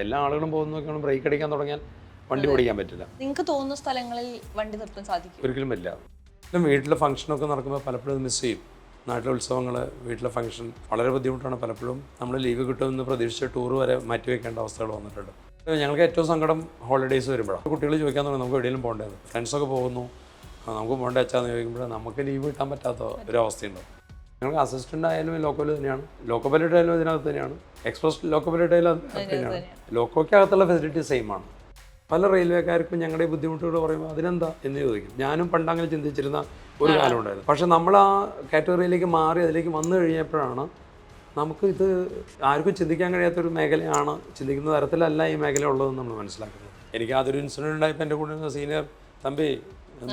എല്ലാ ആളുകളും പോകുന്ന ബ്രേക്ക് അടിക്കാൻ തുടങ്ങിയാൽ വണ്ടി ഓടിക്കാൻ പറ്റില്ല. നിങ്ങൾക്ക് തോന്നുന്ന സ്ഥലങ്ങളിൽ വണ്ടി നിർത്താൻ സാധിക്കും? ഒരിക്കലും പറ്റില്ല പിന്നെ വീട്ടിലെ ഫംഗ്ഷനൊക്കെ നടക്കുമ്പോൾ പലപ്പോഴും മിസ് ചെയ്യും. നാട്ടിലെ ഉത്സവങ്ങൾ വീട്ടിലെ ഫംഗ്ഷൻ വളരെ ബുദ്ധിമുട്ടാണ് പലപ്പോഴും. നമ്മൾ ലീവ് കിട്ടുമെന്ന് പ്രതീക്ഷിച്ച ടൂർ വരെ മാറ്റി വെക്കേണ്ട അവസ്ഥകൾ വന്നിട്ടുണ്ട്. ഞങ്ങൾക്ക് ഏറ്റവും സങ്കടം ഹോളിഡേയ്സ് വരുമ്പോഴാണ്. കുട്ടികൾ ചോദിക്കാൻ തുടങ്ങി നമുക്ക് എവിടെയെങ്കിലും പോകേണ്ടത് ഫ്രണ്ട്സൊക്കെ പോകുന്നു. നമുക്ക് പോകേണ്ട അച്ഛാന്ന് ചോദിക്കുമ്പോൾ നമുക്ക് ലീവ് കിട്ടാൻ പറ്റാത്ത ഒരു അവസ്ഥയുണ്ട് ഞങ്ങൾക്ക് അസിസ്റ്റന്റ് ആയാലും ലോക്കോയിൽ തന്നെയാണ്. ലോക്കോ പൈലറ്റ് ആയാലും ഇതിനകത്ത് തന്നെയാണ്. എക്സ്പ്രസ് ലോക്കോ പൈലറ്റ് ആയാലും തന്നെയാണ്. ലോക്കോയ്ക്കകത്തുള്ള ഫെസിലിറ്റി സെയിം ആണ്. പല റെയിൽവേക്കാർക്കും ഞങ്ങളുടെ ബുദ്ധിമുട്ടുകൾ പറയുമ്പോൾ അതിനെന്താ എന്ന് ചോദിക്കും. ഞാനും പണ്ട് അങ്ങനെ ചിന്തിച്ചിരുന്ന ഒരു കാലം ഉണ്ടായിരുന്നു. പക്ഷെ നമ്മൾ ആ കാറ്റഗറിയിലേക്ക് മാറി അതിലേക്ക് വന്നു കഴിഞ്ഞപ്പോഴാണ് നമുക്ക് ഇത് ആർക്കും ചിന്തിക്കാൻ കഴിയാത്തൊരു മേഖലയാണ് ചിന്തിക്കുന്ന തരത്തിലല്ല ഈ മേഖല ഉള്ളതെന്ന് നമ്മൾ മനസ്സിലാക്കുന്നത്. എനിക്ക് അതൊരു ഇൻസിഡന്റ് ഉണ്ടായപ്പോൾ എന്റെ കൂടെ സീനിയർ തമ്പി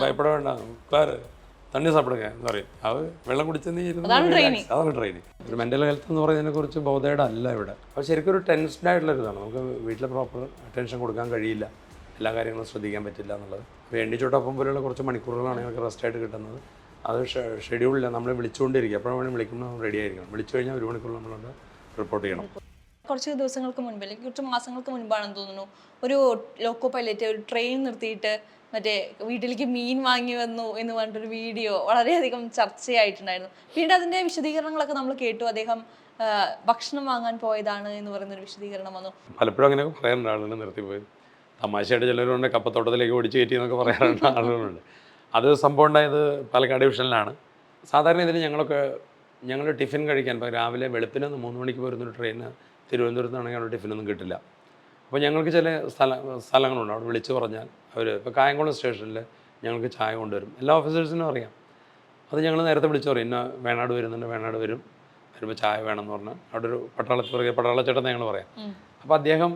ഭയപ്പെട വേണ്ട ഉക്കാര് തണ്ണി സാപ്പിടുക എന്ന് പറയും? അത് വെള്ളം കുടിച്ച് അതാണ് ട്രെയിനിങ് ഒരു മെന്റൽ ഹെൽത്ത് എന്ന് പറയുന്നതിനെ കുറിച്ച് ബോധയുടെ അല്ല ഇവിടെ. അപ്പോൾ ശരിക്കും ഒരു ടെൻസ്ഡ് ആയിട്ടുള്ള ഒരു ഇതാണ് നമുക്ക് വീട്ടിൽ പ്രോപ്പർ അറ്റൻഷൻ കൊടുക്കാൻ കഴിയില്ല. എല്ലാ കാര്യങ്ങളും ശ്രദ്ധിക്കാൻ പറ്റില്ല എന്നുള്ളത്. അപ്പോൾ എണ്ണിച്ചോട്ടൊപ്പം പോലെയുള്ള കുറച്ച് മണിക്കൂറുകളാണ് ഞങ്ങൾക്ക് റെസ്റ്റ് ആയിട്ട് കിട്ടുന്നത്. അത് ഷെഡ്യൂളില്ല നമ്മൾ വിളിച്ചുകൊണ്ടിരിക്കുക. എപ്പോഴും വേണമെങ്കിൽ വിളിക്കുമ്പോൾ റെഡി ആയിരിക്കണം. വിളിച്ചു കഴിഞ്ഞാൽ ഒരു മണിക്കൂർ നമ്മളോട് റിപ്പോർട്ട് ചെയ്യണം. കുറച്ച് ദിവസങ്ങൾക്ക് മുൻപ് അല്ലെങ്കിൽ കുറച്ച് മാസങ്ങൾക്ക് മുൻപാണെന്ന് തോന്നുന്നു ഒരു ലോക്കോ പൈലറ്റ് ഒരു ട്രെയിൻ നിർത്തിയിട്ട് മറ്റേ വീട്ടിലേക്ക് മീൻ വാങ്ങി വന്നു എന്ന് പറഞ്ഞിട്ടൊരു വീഡിയോ വളരെയധികം ചർച്ചയായിട്ടുണ്ടായിരുന്നു. പിന്നീട് അതിന്റെ വിശദീകരണങ്ങളൊക്കെ നമ്മൾ കേട്ടു. അദ്ദേഹം ഭക്ഷണം വാങ്ങാൻ പോയതാണ് എന്ന് പറയുന്നൊരു വിശദീകരണം വന്നു. പലപ്പോഴും അങ്ങനെ പറയാറുണ്ട്. ആളുകൾ നിർത്തിപ്പോയി. തമാശയായിട്ട് ചിലരുണ്ട് കപ്പത്തോട്ടത്തിലേക്ക് ഓടിച്ചു കയറ്റി എന്നൊക്കെ പറയാറുണ്ട്. ആളുകളുണ്ട്. അത് സംഭവം ഉണ്ടായത് പാലക്കാട് ഡിവിഷനിലാണ്. സാധാരണ ഇതിന് ഞങ്ങളൊക്കെ ഞങ്ങൾ ടിഫിൻ കഴിക്കാൻ ഇപ്പോൾ രാവിലെ വെളുപ്പിന് മൂന്ന് മണിക്ക് പോരുന്നൊരു ട്രെയിന് തിരുവനന്തപുരത്ത് നിന്നാണെങ്കിൽ അവിടെ ടിഫിനൊന്നും കിട്ടില്ല. അപ്പോൾ ഞങ്ങൾക്ക് ചില സ്ഥല സ്ഥലങ്ങളുണ്ട്. അവിടെ വിളിച്ചു പറഞ്ഞാൽ അവർ ഇപ്പോൾ കായംകുളം സ്റ്റേഷനിൽ ഞങ്ങൾക്ക് ചായ കൊണ്ടുവരും. എല്ലാ ഓഫീസേഴ്സിനും അറിയാം. അത് ഞങ്ങൾ നേരത്തെ വിളിച്ചു പറയും. ഇന്ന വേണാട് വരുന്നുണ്ട് വേണാട് വരും വരുമ്പോൾ ചായ വേണമെന്ന് പറഞ്ഞാൽ അവിടെ ഒരു പട്ടാളത്തിൽ പറയുക പട്ടാളച്ചേട്ടൻ ഞങ്ങൾ പറയാം. അപ്പോൾ അദ്ദേഹം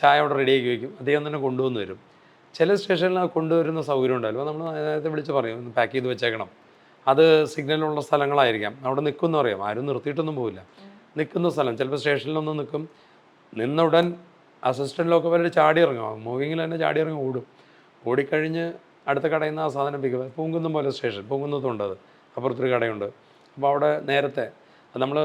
ചായ അവിടെ റെഡിയാക്കി വയ്ക്കും. അദ്ദേഹം തന്നെ കൊണ്ടുവന്ന് വരും ചില സ്റ്റേഷനിൽ ആ കൊണ്ടുവരുന്ന സൗകര്യം ഉണ്ടായാലും നമ്മൾ നേരത്തെ വിളിച്ച് പറയും ഒന്ന് പാക്ക് ചെയ്ത് വെച്ചേക്കണം. അത് സിഗ്നലുള്ള സ്ഥലങ്ങളായിരിക്കാം. അവിടെ നിൽക്കുമെന്ന് അറിയാം ആരും നിർത്തിയിട്ടൊന്നും പോവില്ല. നിൽക്കുന്ന സ്ഥലം. ചിലപ്പോൾ സ്റ്റേഷനിലൊന്നും നിൽക്കും. നിന്ന ഉടൻ അസിസ്റ്റന്റ് അസിസ്റ്റന്റ് വരെ ചാടി ഇറങ്ങും മൂവിങ്ങിൽ തന്നെ ചാടി ഇറങ്ങി ഓടും. ഓടിക്കഴിഞ്ഞ് അടുത്ത കടയിൽ നിന്ന് ആ സാധനം പിക്ക് പൂങ്കുന്നം പോലെ സ്റ്റേഷൻ. പൂങ്കുന്നത്തുണ്ട് അത്. അപ്പുറത്തൊരു കടയുണ്ട്. അപ്പോൾ അവിടെ നേരത്തെ നമ്മൾ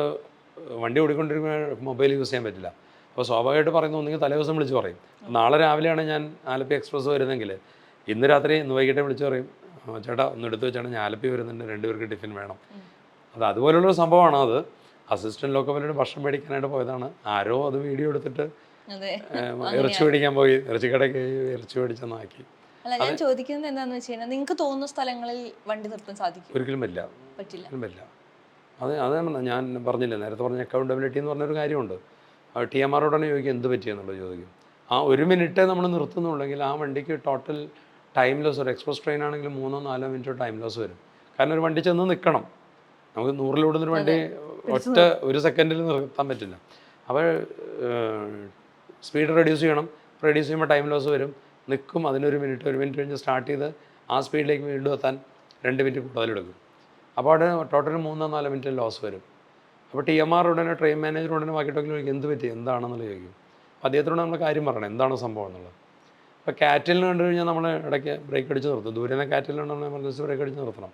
വണ്ടി ഓടിക്കൊണ്ടിരിക്കുമ്പോൾ മൊബൈൽ യൂസ് ചെയ്യാൻ പറ്റില്ല. അപ്പോൾ സ്വാഭാവികമായിട്ട് പറയുന്ന ഒന്നെങ്കിൽ തലേ ദിവസം വിളിച്ച് പറയും. നാളെ രാവിലെയാണ് ഞാൻ ആലപ്പി എക്സ്പ്രസ് വരുന്നതെങ്കിൽ ഇന്ന് രാത്രി ഇന്ന് വൈകിട്ട് വിളിച്ച് പറയും ചേട്ടാ ഒന്ന് എടുത്ത് വെച്ചാണ് ഞാൻ ആലപ്പി വരുന്നുണ്ട്. രണ്ടുപേർക്ക് ടിഫിൻ വേണം. അത് അതുപോലുള്ളൊരു സംഭവമാണ് അത്. അസിസ്റ്റന്റ് ലോക്കപ്പലോട് ഭക്ഷണം മേടിക്കാനായിട്ട് പോയതാണ്. ആരോ അത് വീഡിയോ എടുത്തിട്ട് ഇറച്ചി മേടിക്കാൻ പോയി. ഇറച്ചി കടയ്ക്ക് ഇറച്ചി മേടിച്ചെന്നാക്കി. അല്ല ഞാൻ ചോദിക്കുന്നത് എന്താണെന്ന് വെച്ച് കഴിഞ്ഞാൽ നിങ്ങൾക്ക് തോന്നുന്ന സ്ഥലങ്ങളിൽ വണ്ടി നിർത്താൻ സാധിക്കും? ഒരിക്കലും പറ്റില്ല. പറ്റില്ല പറ്റില്ല അത് അതാണ് ഞാൻ പറഞ്ഞില്ലേ നേരത്തെ പറഞ്ഞ അക്കൗണ്ടബിലിറ്റി എന്ന് പറഞ്ഞൊരു കാര്യമുണ്ട്. ടി എം ആറോടാണ് ചോദിക്കുക എന്ത് പറ്റിയെന്നുള്ളത് ചോദിക്കും. ആ ഒരു മിനിറ്റ് നമ്മൾ നിർത്തുന്നുണ്ടെങ്കിൽ ആ വണ്ടിക്ക് ടോട്ടൽ ടൈം ലോസ് വരും എക്സ്പ്രസ് ട്രെയിൻ ആണെങ്കിൽ മൂന്നോ നാലോ മിനിറ്റോ ടൈം ലോസ് വരും. കാരണം ഒരു വണ്ടി ചെന്ന് നിൽക്കണം. നമുക്ക് നൂറിലോടുന്നൊരു വണ്ടി ഒറ്റ ഒരു സെക്കൻഡിൽ നിർത്താൻ പറ്റില്ല. അപ്പോൾ സ്പീഡ് റെഡ്യൂസ് ചെയ്യണം. റെഡ്യൂസ് ചെയ്യുമ്പോൾ ടൈം ലോസ് വരും. നിൽക്കും അതിനൊരു മിനിറ്റ് ഒരു മിനിറ്റ് കഴിഞ്ഞ് സ്റ്റാർട്ട് ചെയ്ത് ആ സ്പീഡിലേക്ക് വീണ്ടും എത്താൻ രണ്ട് മിനിറ്റ് കൂടുതലെടുക്കും അപ്പോൾ അവിടെ ടോട്ടൽ മൂന്നോ നാലോ മിനിറ്റ് ലോസ് വരും. അപ്പോൾ ടി എം ആർ ഉടനെ ട്രെയിൻ മാനേജർ ഉടനെ വാക്കിയിട്ടൊക്കെ ചോദിക്കും എന്ത് പറ്റി? എന്താണെന്നുള്ളത് ചോദിക്കും. അപ്പോൾ അദ്ദേഹത്തിനോട് നമ്മൾ കാര്യം പറയണം എന്താണ് സംഭവം? എന്നുള്ളത്. അപ്പോൾ കാറ്റിലിന് കണ്ടു കഴിഞ്ഞാൽ നമ്മൾ ഇടയ്ക്ക് ബ്രേക്ക് അടിച്ച് നിർത്തും. ദൂരെ നിന്ന് കാറ്റിലുണ്ടെന്ന് എമർജൻസി ബ്രേക്ക് അടിച്ച് നിർത്തണം.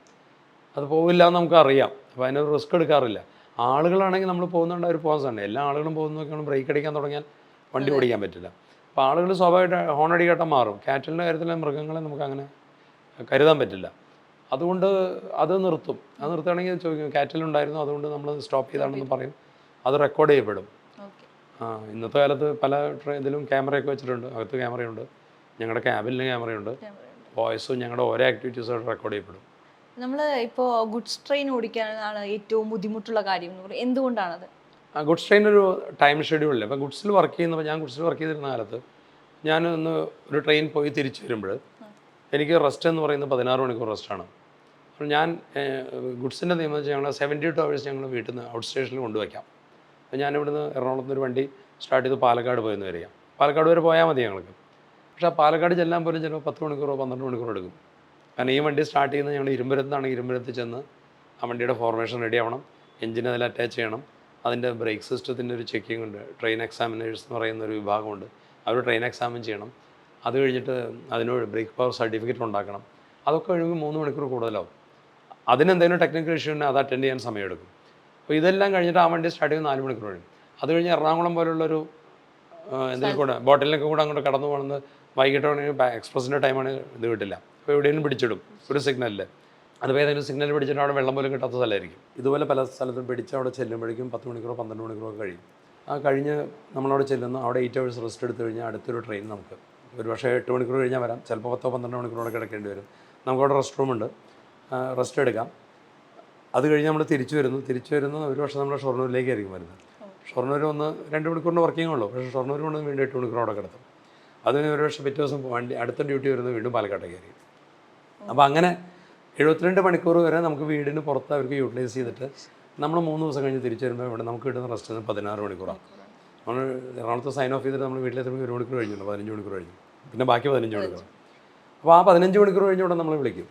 അത് പോവില്ല എന്ന് നമുക്ക് അറിയാം അപ്പോൾ അതിനൊരു റിസ്ക് എടുക്കാറില്ല. ആളുകളാണെങ്കിൽ നമ്മൾ പോകുന്നുണ്ട് അവർ പോകാൻ സാധനം എല്ലാ ആളുകളും പോകുന്നതൊക്കെയാണ് ബ്രേക്ക് അടിക്കാൻ തുടങ്ങിയാൽ വണ്ടി ഓടിക്കാൻ പറ്റില്ല. അപ്പോൾ ആളുകൾ സ്വാഭാവികമായിട്ട് ഹോൺ അടിക്കട്ടം മാറും. കാറ്റലിന്റെ കാര്യത്തിൽ മൃഗങ്ങളെ നമുക്ക് അങ്ങനെ കരുതാൻ പറ്റില്ല. അതുകൊണ്ട് അത് നിർത്തും. അത് നിർത്തുകയാണെങ്കിൽ ചോദിക്കും കാറ്റലുണ്ടായിരുന്നു അതുകൊണ്ട് നമ്മൾ സ്റ്റോപ്പ് ചെയ്താണെന്ന് പറയും. അത് റെക്കോർഡ് ചെയ്യപ്പെടും. ആ ഇന്നത്തെ കാലത്ത് പല ഇതിലും ക്യാമറയൊക്കെ വെച്ചിട്ടുണ്ട്. അകത്ത് ക്യാമറയുണ്ട് ഞങ്ങളുടെ ക്യാബിലിന് ക്യാമറയുണ്ട് വോയിസും ഞങ്ങളുടെ ഓരോ ആക്ടിവിറ്റീസും റെക്കോർഡ് ചെയ്യപ്പെടും. നമ്മൾ ഇപ്പോൾ ഗുഡ്സ് ട്രെയിൻ ഓടിക്കാനാണ് ഏറ്റവും ബുദ്ധിമുട്ടുള്ള കാര്യം എന്ന് പറയുന്നത് എന്തുകൊണ്ടാണത്? ഗുഡ്സ് ട്രെയിൻ ഒരു ടൈം ഷെഡ്യൂളില്ല. അപ്പോൾ ഗുഡ്സിൽ വർക്ക് ചെയ്യുന്നപ്പോൾ ഞാൻ ഗുഡ്സിൽ വർക്ക് ചെയ്തിരുന്ന കാലത്ത് ഞാൻ ഒന്ന് ഒരു ട്രെയിൻ പോയി തിരിച്ചു വരുമ്പോൾ എനിക്ക് റെസ്റ്റ് എന്ന് പറയുന്നത് പതിനാറ് മണിക്കൂർ റെസ്റ്റാണ് അപ്പോൾ ഞാൻ ഗുഡ്സിന്റെ നിയമം വെച്ചാൽ ഞങ്ങൾ സെവന്റി ടു അവേഴ്സ് ഞങ്ങൾ വീട്ടിൽ നിന്ന് ഔട്ട് സ്റ്റേഷനിൽ കൊണ്ടുവയ്ക്കാം. അപ്പോൾ ഞാൻ ഇവിടുന്ന് എറണാകുളത്ത് നിന്ന് ഒരു വണ്ടി സ്റ്റാർട്ട് ചെയ്ത് പാലക്കാട് പോയെന്ന് വരിക. പാലക്കാട് വരെ പോയാൽ മതി ഞങ്ങൾക്ക്. പക്ഷേ ആ പാലക്കാട് ചെല്ലാൻ പോലും ചിലപ്പോൾ പത്ത് മണിക്കൂറോ പന്ത്രണ്ട് മണിക്കൂറോ എടുക്കും. കാരണം ഈ വണ്ടി സ്റ്റാർട്ട് ചെയ്യുന്നത് ഞങ്ങൾ ഇരുമ്പരത്താണ്. ഇരുമ്പരത്ത് ചെന്ന് ആ വണ്ടിയുടെ ഫോർമേഷൻ റെഡി ആവണം. എഞ്ചിൻ അതിൽ അറ്റാച്ച് ചെയ്യണം. അതിന്റെ ബ്രേക്ക് സിസ്റ്റത്തിന്റെ ഒരു ചെക്കിംഗ് ഉണ്ട്. ട്രെയിൻ എക്സാമിനേഴ്സ് എന്ന് പറയുന്ന ഒരു വിഭാഗമുണ്ട്. അവർ ട്രെയിൻ എക്സാമിൻ ചെയ്യണം. അത് കഴിഞ്ഞിട്ട് അതിനോട് ബ്രേക്ക് പവർ സർട്ടിഫിക്കറ്റ് ഉണ്ടാക്കണം. അതൊക്കെ കഴിയുമ്പോൾ മൂന്ന് മണിക്കൂർ കൂടുതലാവും. അതിനെന്തെങ്കിലും ടെക്നിക്കൽ ഇഷ്യൂ ഉണ്ടെങ്കിൽ അത് അറ്റൻഡ് ചെയ്യാൻ സമയമെടുക്കും. അപ്പോൾ ഇതെല്ലാം കഴിഞ്ഞിട്ട് ആ വണ്ടി സ്റ്റാർട്ട് ചെയ്യുന്ന നാല് മണിക്കൂർ കഴിയും. അത് കഴിഞ്ഞ് എറണാകുളം പോലുള്ളൊരു എന്തെങ്കിലും കൂടെ ബോട്ടിലൊക്കെ കൂടെ അങ്ങോട്ട് കടന്നു പോകുന്നത് വൈകിട്ടാണെങ്കിൽ എക്സ്പ്രസിന്റെ ടൈമാണ് ഇത് കിട്ടില്ല. അപ്പോൾ എവിടെയെങ്കിലും പിടിച്ചിടും. ഒരു സിഗ്നലിൽ അതിപ്പോൾ ഏതെങ്കിലും സിഗ്നൽ പിടിച്ചിട്ട് അവിടെ വെള്ളം പോലും കിട്ടാത്ത സ്ഥലമായിരിക്കും. ഇതുപോലെ പല സ്ഥലത്തും പിടിച്ച് അവിടെ ചെല്ലുമ്പോഴേക്കും പത്ത് മണിക്കൂറോ പന്ത്രണ്ട് മണിക്കൂറോ ഒക്കെ കഴിയും. ആ കഴിഞ്ഞ് നമ്മളവിടെ ചെല്ലുന്നു അവിടെ എയ്റ്റ് ഹവേഴ്സ് റെസ്റ്റ് എടുത്തു കഴിഞ്ഞാൽ അടുത്തൊരു ട്രെയിൻ നമുക്ക്. ഒരു പക്ഷേ എട്ട് മണിക്കൂർ കഴിഞ്ഞാൽ വരാം. ചിലപ്പോൾ പത്തോ പന്ത്രണ്ട് മണിക്കൂറോടെ കിടക്കേണ്ടി വരും. നമുക്കവിടെ റെസ്റ്റ് റൂമുണ്ട് റെസ്റ്റ് എടുക്കാം. അത് കഴിഞ്ഞ് നമ്മൾ തിരിച്ചു വരുന്നു. തിരിച്ചു വരുന്നു ഒരു പക്ഷേ നമ്മൾ ഷൊർണൂരിലേക്കായിരിക്കും വരുന്നത്. ഷൊർണൂർ ഒന്ന് രണ്ട് മണിക്കൂറിന്റെ വർക്കിംഗ് ഉള്ളൂ. പക്ഷേ ഷൊർണൂർ കൊണ്ട് വീണ്ടും എട്ട് മണിക്കൂറോടെ കിടത്തും. അതിന് ഒരു പക്ഷേ പിറ്റേ ദിവസം വണ്ടി അടുത്ത ഡ്യൂട്ടി വരുന്നത് വീണ്ടും പാലക്കാട്ടേക്കായിരിക്കും അപ്പോൾ അങ്ങനെ എഴുപത്തിരണ്ട് മണിക്കൂർ വരെ നമുക്ക് വീടിന് പുറത്ത് അവർക്ക് യൂട്ടിലൈസ് ചെയ്തിട്ട് നമ്മൾ മൂന്ന് ദിവസം കഴിഞ്ഞ് തിരിച്ചു വരുമ്പോൾ ഇവിടെ നമുക്ക് കിട്ടുന്ന റെസ്റ്റ് പതിനാറ് മണിക്കൂറാണ്. നമ്മൾ എറണാകുളത്ത് സൈൻ ഓഫ് ചെയ്തിട്ട് നമ്മൾ വീട്ടിലെത്തുമ്പോൾ ഒരു മണിക്കൂർ കഴിഞ്ഞുണ്ട് പതിനഞ്ച് മണിക്കൂർ കഴിഞ്ഞു. പിന്നെ ബാക്കി പതിനഞ്ച് മണിക്കൂർ. അപ്പോൾ ആ പതിനഞ്ച് മണിക്കൂർ കഴിഞ്ഞ് ഇവിടെ നമ്മൾ വിളിക്കും.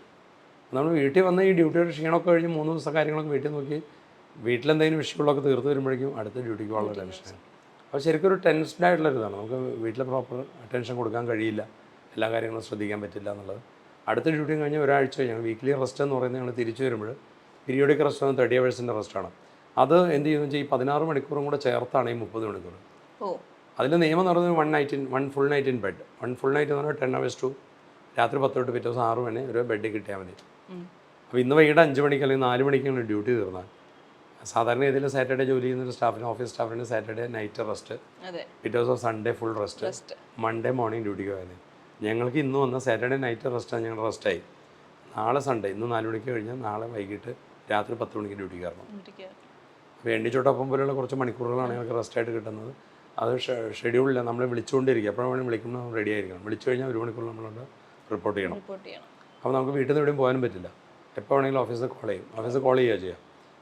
നമ്മൾ വീട്ടിൽ വന്ന് ഈ ഡ്യൂട്ടിയുടെ ക്ഷീണമൊക്കെ കഴിഞ്ഞ് മൂന്ന് ദിവസം കാര്യങ്ങളൊക്കെ വീട്ടിൽ നോക്കി വീട്ടിലെന്തെങ്കിലും വിഷയമുള്ളതൊക്കെ തീർത്ത് വരുമ്പോഴേക്കും അടുത്ത ഡ്യൂട്ടിക്ക് വളരെ ടെൻഷനാണ് അപ്പോൾ ശരിക്കും ഒരു ടെൻസ്ഡ് ആയിട്ടുള്ളൊരു ഇതാണ് നമുക്ക് വീട്ടിൽ പ്രോപ്പർ അറ്റൻഷൻ കൊടുക്കാൻ കഴിയില്ല. എല്ലാ കാര്യങ്ങളും ശ്രദ്ധിക്കാൻ പറ്റില്ല എന്നുള്ളത്. അടുത്ത ഡ്യൂട്ടി കഴിഞ്ഞ് ഒരാഴ്ച ഞങ്ങൾ വീക്ക്ലി റെസ്റ്റ് എന്ന് പറയുന്നത് ഞങ്ങൾ തിരിച്ചു വരുമ്പോൾ പീരിയോഡിക് റെസ്റ്റ് എന്ന് തേർട്ടി അവേഴ്സിന്റെ റെസ്റ്റാണ് അത് എന്ത് ചെയ്യുന്നു വെച്ചാൽ ഈ പതിനാറ് മണിക്കൂറും കൂടെ ചേർത്താണ് ഈ മുപ്പത് മണിക്കൂർ. അതിൽ നിയമം എന്ന് പറയുന്നത് one night in one full night in bed one full night എന്ന് പറഞ്ഞാൽ ടെൻ അവേഴ്സ് ടു രാത്രി പത്ത് തൊട്ട് പിറ്റേ ദിവസം ആറ് മണി ഒരു ബെഡ് കിട്ടിയാൽ മതി. അപ്പോൾ ഇന്ന് വൈകിട്ട് അഞ്ച് മണിക്ക് അല്ലെങ്കിൽ നാല് മണിക്കാണ് ഡ്യൂട്ടി തീർന്നാൽ. സാധാരണ ഇതിൽ സാറ്റർഡേ ജോലി ചെയ്യുന്ന ഒരു സ്റ്റാഫിന് ഓഫീസ് സ്റ്റാഫിന് സാറ്റർഡേ നൈറ്റ് റെസ്റ്റ് പിറ്റേ ദിവസം Sunday full rest. Monday morning ഡ്യൂട്ടിക്ക് പോയത് ഞങ്ങൾക്ക് ഇന്ന് വന്ന സാറ്റർഡേ നൈറ്റ് റെസ്റ്റാണ് ഞങ്ങൾ റെസ്റ്റായി. നാളെ സൺഡേ. ഇന്ന് നാല് മണിക്ക് കഴിഞ്ഞാൽ നാളെ വൈകിട്ട് രാത്രി പത്ത് മണിക്ക് ഡ്യൂട്ടി കയറണം. അപ്പം അപ്പോൾ എണ്ണിച്ചോട്ടൊപ്പം പോലെയുള്ള കുറച്ച് മണിക്കൂറുകളാണ് ഞങ്ങൾക്ക് റെസ്റ്റായിട്ട് കിട്ടുന്നത്. അത് ഷെഡ്യൂളില്ല. നമ്മൾ വിളിച്ചുകൊണ്ടിരിക്കുക എപ്പോഴാണ് വിളിക്കുമ്പോൾ നമ്മൾ റെഡി ആയിരിക്കണം. വിളിച്ചു കഴിഞ്ഞാൽ ഒരു മണിക്കൂർ നമ്മളോട് റിപ്പോർട്ട് ചെയ്യണം. അപ്പോൾ നമുക്ക് വീട്ടിൽ നിന്ന് എവിടെയും പോകാനും പറ്റില്ല. എപ്പോൾ വേണമെങ്കിലും ഓഫീസിൽ കോൾ ചെയ്യും. ഓഫീസിൽ കോൾ ചെയ്യുക ചെയ്യുക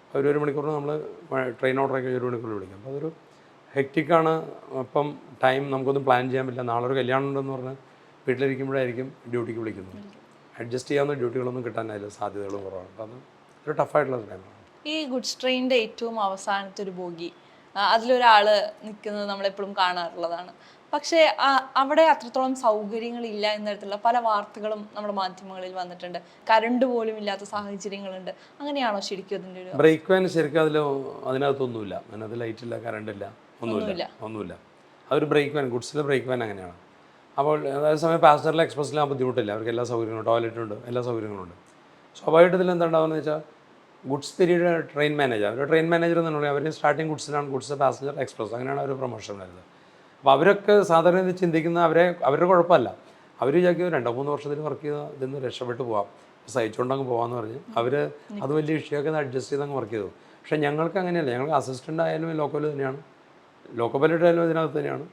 അപ്പോൾ ഒരു മണിക്കൂർ നമ്മൾ ട്രെയിൻ ഓർഡറൊക്കെ ഒരു മണിക്കൂർ വിളിക്കും. അപ്പോൾ അതൊരു ഹെക്റ്റിക്കാണ് അപ്പം ടൈം നമുക്കൊന്നും പ്ലാൻ ചെയ്യാൻ പറ്റില്ല. നാളെ ഒരു കല്യാണം ഉണ്ടെന്ന് പറഞ്ഞ് വീട്ടിലിരിക്കുമ്പോഴായിരിക്കും ഡ്യൂട്ടിക്ക് വിളിക്കുന്നത്. അഡ്ജസ്റ്റ് ചെയ്യാവുന്ന ഡ്യൂട്ടികളൊന്നും കിട്ടാനായില്ല സാധ്യതകളും കുറവാണ്. അപ്പം അത് ഒരു ടഫായിട്ടുള്ള ടൈമാണ് ഈ ഗുഡ്സ് ട്രെയിനിന്റെ ഏറ്റവും അവസാനത്തെ ഒരു ബോഗി അതിലൊരാൾ നിൽക്കുന്നത് നമ്മളെപ്പോഴും കാണാറുള്ളതാണ്. പക്ഷേ അവിടെ അത്രത്തോളം സൗകര്യങ്ങളില്ല എന്ന തരത്തിലുള്ള പല വാർത്തകളും നമ്മുടെ മാധ്യമങ്ങളിൽ വന്നിട്ടുണ്ട്. കരണ്ട് പോലും ഇല്ലാത്ത സാഹചര്യങ്ങളുണ്ട്. അങ്ങനെയാണോ ശരിക്കും അതിന്റെ ഒരു ബ്രേക്ക് വാൻ ശരിക്കും അതിൽ അതിനകത്തൊന്നുമില്ല. അതിനകത്ത് ലൈറ്റ് ഇല്ല കറണ്ട് ഇല്ല ഒന്നുമില്ല ഒന്നുമില്ല. അതൊരു ബ്രേക്ക് വാൻ ഗുഡ്സിലെ ബ്രേക്ക് വാൻ അങ്ങനെയാണ്. അപ്പോൾ അതേസമയം പാസഞ്ചറിലെ എക്സ്പ്രസ്സിൽ ബുദ്ധിമുട്ടില്ല. അവർക്ക് എല്ലാ സൗകര്യങ്ങളും ടോയ്ലറ്റുണ്ട് എല്ലാ സൗകര്യങ്ങളും ഉണ്ട്. സ്വാഭാവികമായിട്ട് ഇതിൽ എന്താണെന്ന് വെച്ചാൽ ഗുഡ്സ് പീരീഡ് ട്രെയിൻ മാനേജർ അവർ ട്രെയിൻ മാനേജർ എന്ന് പറയുന്നത് അവർ സ്റ്റാർട്ടിങ് ഗുഡ്സിലാണ് ഗുഡ്സ് പാസഞ്ചർ എക്സ്പ്രസ്. അങ്ങനെയാണ് അവർ പ്രൊമോഷൻ വരുന്നത്. അപ്പോൾ അവരൊക്കെ സാധാരണ ഇത് ചിന്തിക്കുന്ന അവരെ അവരുടെ കുഴപ്പമല്ല. അവർ വിചാരിക്കും രണ്ടോ മൂന്ന് വർഷത്തിൽ വർക്ക് ചെയ്ത് ഇതിൽ നിന്ന് രക്ഷപ്പെട്ട് പോകാം സഹിച്ചുകൊണ്ടങ്ങ് പോകാമെന്ന് പറഞ്ഞ് അവർ അത് വലിയ ഇഷ്യൂയൊക്കെ അഡ്ജസ്റ്റ് ചെയ്ത് അങ്ങ് വർക്ക് ചെയ്തു. പക്ഷേ ഞങ്ങൾക്ക് അങ്ങനെയല്ല. ഞങ്ങൾക്ക് അസിസ്റ്റന്റ് ആയാലും ലോക്കൽ തന്നെയാണ്. ലോക്കോ പൈലറ്റ് ആയാലും ഇതിനകത്ത് തന്നെയാണ്.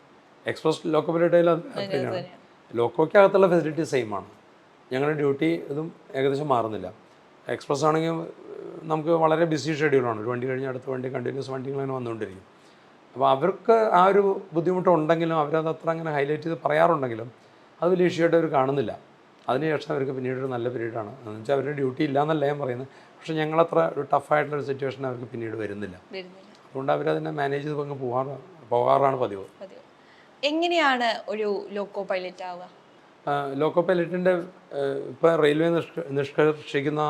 എക്സ്പ്രസ് ലോക്കോ ആയാലും തന്നെയാണ് ലോക്കോയ്ക്കകത്തുള്ള ഫെസിലിറ്റി സെയിം ആണ്. ഞങ്ങളുടെ ഡ്യൂട്ടി ഇതും ഏകദേശം മാറുന്നില്ല. എക്സ്പ്രസ് ആണെങ്കിൽ നമുക്ക് വളരെ ബിസി ഷെഡ്യൂളാണ് ഒരു വണ്ടി കഴിഞ്ഞ് അടുത്ത വണ്ടി കണ്ടിന്യൂസ് വണ്ടികൾ അങ്ങനെ വന്നുകൊണ്ടിരിക്കും. അപ്പോൾ അവർക്ക് ആ ഒരു ബുദ്ധിമുട്ടുണ്ടെങ്കിലും അവരത് അത്ര അങ്ങനെ ഹൈലൈറ്റ് ചെയ്ത് പറയാറുണ്ടെങ്കിലും അത് വലിയ ഇഷ്യൂ ആയിട്ട് അവർ കാണുന്നില്ല. അതിനുശേഷം അവർക്ക് പിന്നീട് ഒരു നല്ല പീരീഡാണ് എന്ന് വെച്ചാൽ അവരുടെ ഡ്യൂട്ടി ഇല്ല എന്നല്ല ഞാൻ പറയുന്നത്. പക്ഷെ ഞങ്ങളത്ര ഒരു ടഫായിട്ടുള്ള ഒരു സിറ്റുവേഷൻ അവർക്ക് പിന്നീട് വരുന്നില്ല. വരുന്നില്ല. അതുകൊണ്ട് അവരതിനെ മാനേജ് ചെയ്ത് അങ്ങ് പോകാറ് പോകാറാണ് പതിവ്. പതിവ്. എങ്ങനെയാണ് ഒരു ലോക്കോ പൈലറ്റ് ആവുക? ലോക്കോ പൈലറ്റിന്റെ ഇപ്പോൾ റെയിൽവേ നിഷ്ക നിഷ്കർഷിക്കുന്ന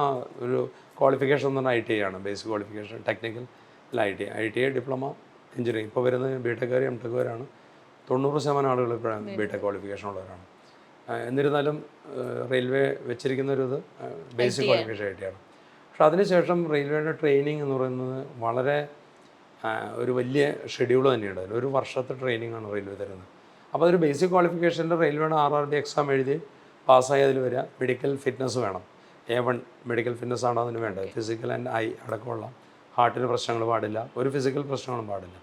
ഒരു ക്വാളിഫിക്കേഷൻ എന്ന് പറഞ്ഞാൽ ഐ ടി ഐ ആണ്. ബേസിക് ക്വാളിഫിക്കേഷൻ ടെക്നിക്കൽ അല്ല I T I. T I diploma engineering. ഇപ്പോൾ വരുന്നത് ബി ടെക്കാർ എം ടെക്കുകാരാണ് തൊണ്ണൂറ് ശതമാനം ആളുകൾ ഇപ്പോഴാണ് ബി ടെക് ക്വാളിഫിക്കേഷൻ ഉള്ളവരാണ്. എന്നിരുന്നാലും റെയിൽവേ വെച്ചിരിക്കുന്ന ഒരു ഇത് ബേസിക് ക്വാളിഫിക്കേഷൻ ഐ ടി ആണ്. പക്ഷേ അതിനുശേഷം റെയിൽവേയുടെ ട്രെയിനിങ് എന്ന് പറയുന്നത് വളരെ ഒരു വലിയ ഷെഡ്യൂൾ തന്നെയുണ്ട് അതിൽ ഒരു വർഷത്തെ ട്രെയിനിങ് ആണ് റെയിൽവേ തരുന്നത്. അപ്പോൾ അതൊരു ബേസിക് ക്വാളിഫിക്കേഷനിൽ റെയിൽവേയുടെ ആർ ആർ ബി എക്സാം എഴുതി പാസ്സായി അതിൽ വരിക. മെഡിക്കൽ ഫിറ്റ്നസ് വേണം. എ വൺ മെഡിക്കൽ ഫിറ്റ്നസ് ആണോ അതിന് വേണ്ടത്? ഫിസിക്കൽ ആൻഡ് ഐ അടക്കമുള്ള ഹാർട്ടിന് പ്രശ്നങ്ങൾ പാടില്ല. ഒരു ഫിസിക്കൽ പ്രശ്നങ്ങളും പാടില്ല.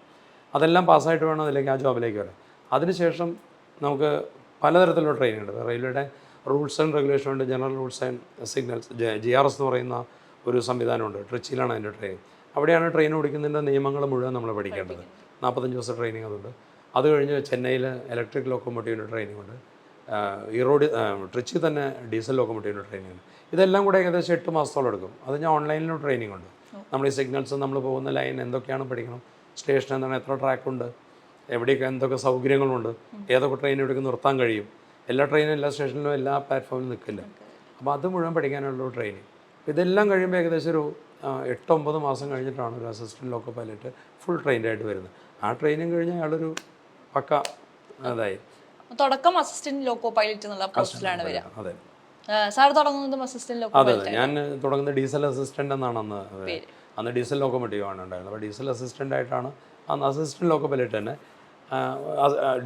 അതെല്ലാം പാസ്സായിട്ട് വേണം അതിലേക്ക് ആ ജോബിലേക്ക് വരാം അതിനുശേഷം നമുക്ക് പലതരത്തിലുള്ള ട്രെയിനിങ് ഉണ്ട്. റെയിൽവേയുടെ റൂൾസ് ആൻഡ് റെഗുലേഷൻ ഉണ്ട്. General rules and signals G R S എന്ന് പറയുന്ന ഒരു സംവിധാനമുണ്ട്. ട്രിച്ചിയിലാണ് അതിന്റെ ട്രെയിനിങ് അവിടെയാണ് ട്രെയിൻ ഓടിക്കുന്നതിന്റെ നിയമങ്ങൾ മുഴുവൻ നമ്മൾ പഠിക്കേണ്ടത്. നാൽപ്പത്തഞ്ച് ദിവസം ട്രെയിനിങ് അതുണ്ട്. അത് കഴിഞ്ഞ് ചെന്നൈയിൽ ഇലക്ട്രിക് ലോക്കോമോട്ടീവിന്റെ ട്രെയിനിങ് ഉണ്ട്. ഈറോഡ് ട്രിച്ചിൽ ട്രിച്ചി തന്നെ ഡീസൽ ലോക്കോമോട്ടീവിന്റെ ട്രെയിനിങ് ഉണ്ട്. ഇതെല്ലാം കൂടെ ഏകദേശം എട്ട് മാസത്തോളം എടുക്കും. അത് ഞാൻ ഓൺലൈനിലും ട്രെയിനിങ് ഉണ്ട്. നമ്മൾ ഈ സിഗ്നൽസ് നമ്മൾ പോകുന്ന ലൈൻ എന്തൊക്കെയാണ് പഠിക്കണം? സ്റ്റേഷൻ എന്താണ്? എത്ര ട്രാക്കുണ്ട് എവിടെയൊക്കെ എന്തൊക്കെ സൗകര്യങ്ങളുണ്ട്? ഏതൊക്കെ ട്രെയിൻ എവിടെയൊക്കെ നിർത്താൻ കഴിയും? എല്ലാ ട്രെയിനും എല്ലാ സ്റ്റേഷനിലും എല്ലാ പ്ലാറ്റ്ഫോമിലും നിൽക്കില്ല. അപ്പോൾ അത് മുഴുവൻ പഠിക്കാനുള്ള ട്രെയിനിങ് ഇതെല്ലാം കഴിയുമ്പോൾ ഏകദേശം ഒരു എട്ടൊമ്പത് മാസം കഴിഞ്ഞിട്ടാണ് ഒരു assistant loco pilot full trained ആയിട്ട് വരുന്നത്. ആ ട്രെയിനിങ് കഴിഞ്ഞ് അയാളൊരു പക്ക അതായി. തുടക്കം അസിസ്റ്റന്റ് ലോക്കോ പൈലറ്റ് എന്നുള്ള പോസ്റ്റിലാണ് വരിക. അതെ. സാർ തുടങ്ങുന്നതും അസിസ്റ്റന്റ് ലോക്കോ അതെ ഞാൻ തുടങ്ങുന്നത് ഡീസൽ അസിസ്റ്റന്റ് എന്നാണ് അന്ന് അന്ന് ഡീസൽ ലോക്കോമോട്ടീവ് ആണ് ഉണ്ടായിരുന്നത്. അപ്പോൾ ഡീസൽ അസിസ്റ്റന്റ് ആയിട്ടാണ് അന്ന് അസിസ്റ്റന്റ് ലോക്കോ പൈലറ്റ് തന്നെ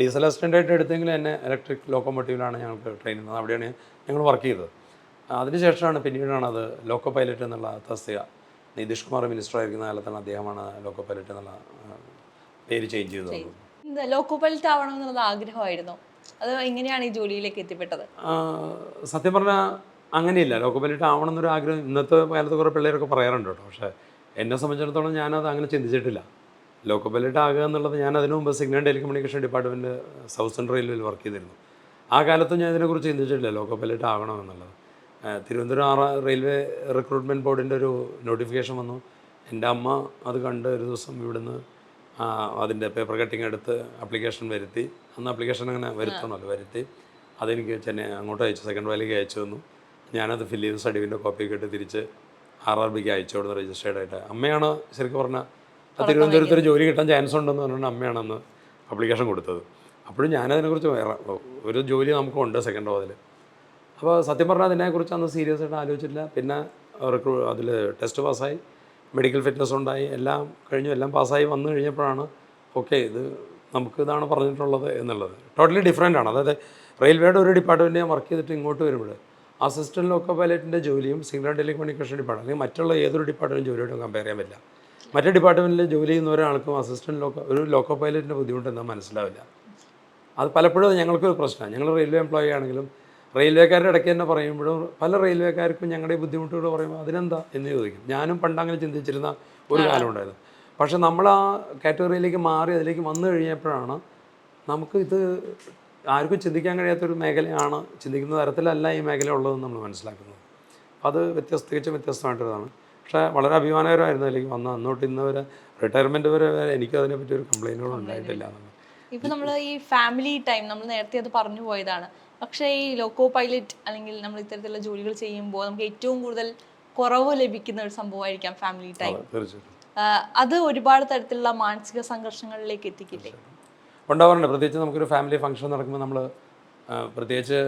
ഡീസൽ അസിസ്റ്റന്റ് ആയിട്ട് എടുത്തെങ്കിലും എന്നെ ഇലക്ട്രിക് ലോക്കോമോട്ടീവിലാണ് ഞങ്ങൾക്ക് ട്രെയിനിങ് ചെയ്യുന്നത്. അവിടെയാണ് ഞങ്ങൾ വർക്ക് ചെയ്തത്. അതിനുശേഷമാണ് പിന്നീടാണ് അത് ലോക്കോ പൈലറ്റ് എന്നുള്ള തസ്തിക. നിതീഷ് കുമാർ മിനിസ്റ്റർ ആയിരിക്കുന്ന കാലത്താണ് അദ്ദേഹമാണ് ലോക്കോ പൈലറ്റ് എന്നുള്ള പേര് ചേഞ്ച് ചെയ്തത്. ലോക്കോ പൈലറ്റ് ആവണം എന്നുള്ളത് ആഗ്രഹമായിരുന്നു? അത് എങ്ങനെയാണ് ഈ ജോലിയിലേക്ക് എത്തിപ്പെട്ടത്? സത്യം പറഞ്ഞാൽ അങ്ങനെയില്ല. ലോക്കോ പൈലറ്റ് ആവണം എന്നൊരു ആഗ്രഹം ഇന്നത്തെ കാലത്ത് കുറേ പിള്ളേരൊക്കെ പറയാറുണ്ട് കേട്ടോ. പക്ഷേ എന്നെ സംബന്ധിച്ചിടത്തോളം ഞാനത് അങ്ങനെ ചിന്തിച്ചിട്ടില്ല. ലോക്കോ പൈലറ്റ് ആകുക എന്നുള്ളത് ഞാൻ അതിനു മുമ്പ് signal telecommunication department south central റെയിൽവേയിൽ വർക്ക് ചെയ്തിരുന്നു. ആ കാലത്തും ഞാൻ ഇതിനെക്കുറിച്ച് ചിന്തിച്ചിട്ടില്ല. ലോക്കോ പൈലറ്റ് ആകണം എന്നുള്ളത്. ആ, തിരുവനന്തപുരം ആറ് റെയിൽവേ റിക്രൂട്ട്മെന്റ് ബോർഡിന്റെ ഒരു നോട്ടിഫിക്കേഷൻ വന്നു. എന്റെ അമ്മ അത് കണ്ട് ഒരു ദിവസം ഇവിടുന്ന് അതിന്റെ പേപ്പർ കട്ടിങ് എടുത്ത് അപ്ലിക്കേഷൻ വരുത്തി. അന്ന് അപ്ലിക്കേഷൻ അങ്ങനെ വരുത്തണമല്ലോ വരുത്തി. അതെനിക്ക് ചെന്നൈ അങ്ങോട്ട് അയച്ചു സെക്കൻഡ് വാലിക്ക് അയച്ചു തന്നു. ഞാനത് ഫില്ല് ചെയ്ത് സർട്ടിഫിക്കറ്റ് കോപ്പിയൊക്കെ ഇട്ട് തിരിച്ച് ആർ ആർ ബിക്ക് അയച്ചു കൊടുത്ത് രജിസ്റ്റേർഡ് ആയിട്ട്. അമ്മയാണ് ശരിക്കും പറഞ്ഞാൽ തിരുവനന്തപുരത്ത് ഒരു ജോലി കിട്ടാൻ ചാൻസ് ഉണ്ടെന്ന് പറഞ്ഞാൽ അമ്മയാണെന്ന് അപ്ലിക്കേഷൻ കൊടുത്തത്. അപ്പോഴും ഞാനതിനെക്കുറിച്ച് വേറെ ഒരു ജോലി നമുക്കുണ്ട് സെക്കൻഡ് വാതിൽ അപ്പോൾ സത്യം പറഞ്ഞാൽ അതിനെക്കുറിച്ച് അന്ന് സീരിയസ് ആയിട്ട് ആലോചിച്ചില്ല പിന്നെ റിക്രൂ അതിൽ ടെസ്റ്റ് പാസ്സായി മെഡിക്കൽ ഫിറ്റ്നസ് ഉണ്ടായി. എല്ലാം കഴിഞ്ഞു. എല്ലാം പാസ്സായി വന്നു കഴിഞ്ഞപ്പോഴാണ് ഓക്കെ ഇത് നമുക്ക് ഇതാണ് പറഞ്ഞിട്ടുള്ളത് എന്നുള്ളത്. ടോട്ടലി ഡിഫറെന്റ് ആണ്. അതായത് റെയിൽവേയുടെ ഒരു ഡിപ്പാർട്ട്മെന്റ് ഞാൻ വർക്ക് ചെയ്തിട്ട് ഇങ്ങോട്ട് വരുമ്പോൾ അസിസ്റ്റന്റ് ലോക്കോ പൈലറ്റിന്റെ ജോലിയും സിഗ്നൽ ടെലികമ്മ്യൂണിക്കേഷൻ ഡിപ്പാർട്ട്മെന്റ് അല്ലെങ്കിൽ മറ്റുള്ള ഏതൊരു ഡിപ്പാർട്ട്മെന്റ് ജോലിയോടും കമ്പയർ ചെയ്യാൻ പറ്റില്ല. മറ്റേ ഡിപ്പാർട്ട്മെന്റിൽ ജോലി ചെയ്യുന്ന ഒരാൾക്കും അസിസ്റ്റന്റ് ലോക്കോ ഒരു ലോക്കോ പൈലറ്റിന്റെ ബുദ്ധിമുട്ട് എന്താ മനസ്സിലാവില്ല. അത് പലപ്പോഴും ഞങ്ങൾക്കൊരു പ്രശ്നമാണ്. ഞങ്ങൾ റെയിൽവേ എംപ്ലോയി ആണെങ്കിലും റെയിൽവേക്കാരുടെ ഇടയ്ക്ക് തന്നെ പറയുമ്പോഴും പല റെയിൽവേക്കാർക്കും ഞങ്ങളുടെ ബുദ്ധിമുട്ടുകൾ പറയുമ്പോൾ അതിനെന്താ എന്ന് ചോദിക്കും. ഞാനും പണ്ടങ്ങനെ ചിന്തിച്ചിരുന്ന ഒരു കാലം ഉണ്ടായിരുന്നു. പക്ഷെ നമ്മൾ ആ കാറ്റഗറിയിലേക്ക് മാറി അതിലേക്ക് വന്നു കഴിഞ്ഞപ്പോഴാണ് നമുക്ക് ഇത് ആർക്കും ചിന്തിക്കാൻ കഴിയാത്തൊരു മേഖലയാണ് ചിന്തിക്കുന്ന തരത്തിലല്ല ഈ മേഖല ഉള്ളതെന്ന് നമ്മൾ മനസ്സിലാക്കുന്നത്. അത് വ്യത്യസ്ത തികച്ചും വ്യത്യസ്തമായിട്ടുള്ളതാണ് പക്ഷേ വളരെ അഭിമാനകരമായിരുന്നു അതിലേക്ക് വന്ന അന്നോട്ട് ഇന്ന് വരെ റിട്ടയർമെന്റ് വരെ വരെ എനിക്ക് അതിനെപ്പറ്റി ഒരു കംപ്ലൈന്റുകളും ഉണ്ടായിട്ടില്ല ഇപ്പൊ നമ്മൾ ഈ ഫാമിലി ടൈം നമ്മൾ നേരത്തെ അത് പറഞ്ഞു പോയതാണ്. പക്ഷേ ഈ ലോക്കോ പൈലറ്റ് അല്ലെങ്കിൽ നമ്മൾ ഇത്തരത്തിലുള്ള ജോലികൾ ചെയ്യുമ്പോൾ നമുക്ക് ഏറ്റവും കൂടുതൽ കുറവ് ലഭിക്കുന്ന ഒരു സംഭവമായിരിക്കാം ഫാമിലി ടൈം അത് ഒരുപാട് തരത്തിലുള്ള മാനസിക സംഘർഷങ്ങളിലേക്ക് എത്തിക്കില്ലേ? ഉണ്ടാവാറുണ്ട്. പ്രത്യേകിച്ച് നമുക്കൊരു ഫാമിലി ഫംഗ്ഷൻ നടക്കുമ്പോൾ നമ്മൾ പ്രത്യേകിച്ച്